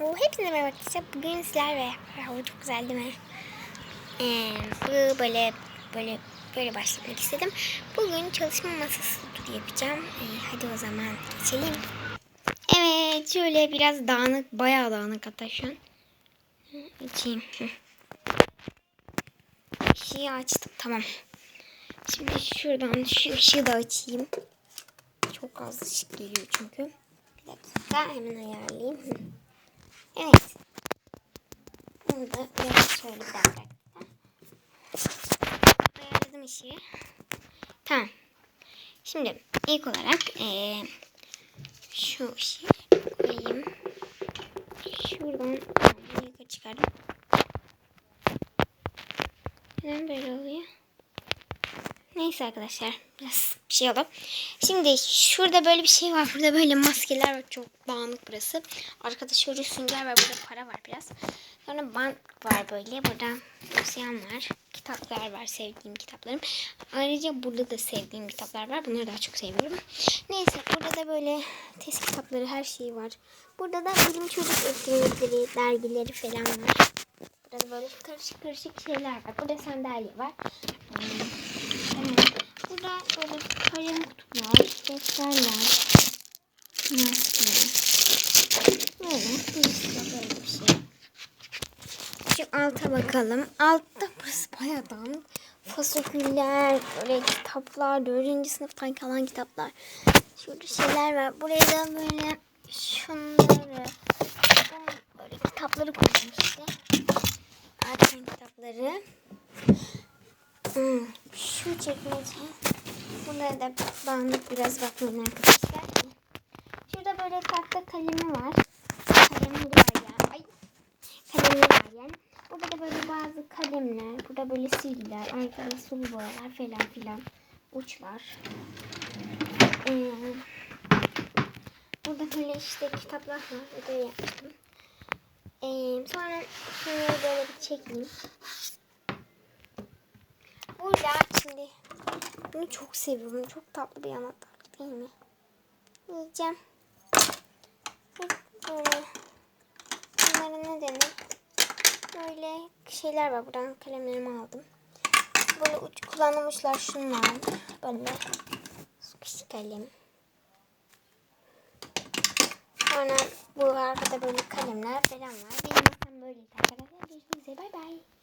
O hepsine merhaba arkadaşlar. Bugün sizler ve hava çok güzel değil mi? Ee, bu böyle böyle böyle başlamak istedim. Bugün çalışma masası turu yapacağım. Ee, hadi o zaman geçelim. Evet şöyle biraz dağınık bayağı dağınık hatta şu an. Hı. Işığı açtım tamam. Şimdi şuradan şu ışığı da açayım. Çok az ışık geliyor çünkü. Bir dakika hemen ayarlayayım. Evet. Bunu da biraz şöyle bir dakika. Ayarladım ışığı. Tamam. Şimdi ilk olarak eee, şu ışığı koyayım. Şuradan yukarı çıkardım. Neden böyle oluyor? Neyse arkadaşlar biraz bir şey oldu. Şimdi şurada böyle bir şey var. Burada böyle maskeler var. Çok dağınık burası. Arkada şöyle sünger var. Burada para var biraz. Sonra bant var böyle. Burada dosyan var. Kitaplar var. Sevdiğim kitaplarım. Ayrıca burada da sevdiğim kitaplar var. Bunları daha çok seviyorum. Neyse burada da böyle test kitapları her şey var. Burada da bilim çocuk etkinlikleri, dergileri falan var. Burada da böyle karışık karışık şeyler var. Burada sandalye var. Burada böyle kalem kutular, defterler, maske. Böyle bir sürü böyle bir şey. Şu alta bakalım. Altta burası bayağı dağınık. Böyle kitaplar, dördüncü sınıftan kalan kitaplar. Şurada şeyler var. Buraya da böyle şunları, böyle kitapları koydum işte. Arkadan kitapları. Hmm, şu çekmece. Buraya da dağınık biraz bakmayın arkadaşlar. Şurada böyle tahta kalemi var. Kalemi var ya. Ay. Kalemi var yani. Burada da böyle bazı kalemler. Burada böyle silgiler. Arkada sulu boyalar falan filan. Uçlar. Ee, burada böyle işte kitaplar var. Ödev yaptım. Ee, sonra şunları böyle bir çekeyim. Burada şimdi bunu çok seviyorum. Çok tatlı bir anahtarlık değil mi? Yiyeceğim. Böyle bunların ne denir? Böyle şeyler var. Buradan kalemlerimi aldım. Böyle uç kullanılmışlar şunlar. Böyle sıkış kalem. Sonra bu arkada böyle kalemler falan var. Benim böyleydi arkadaşlar. Görüşmek üzere. Bay bay.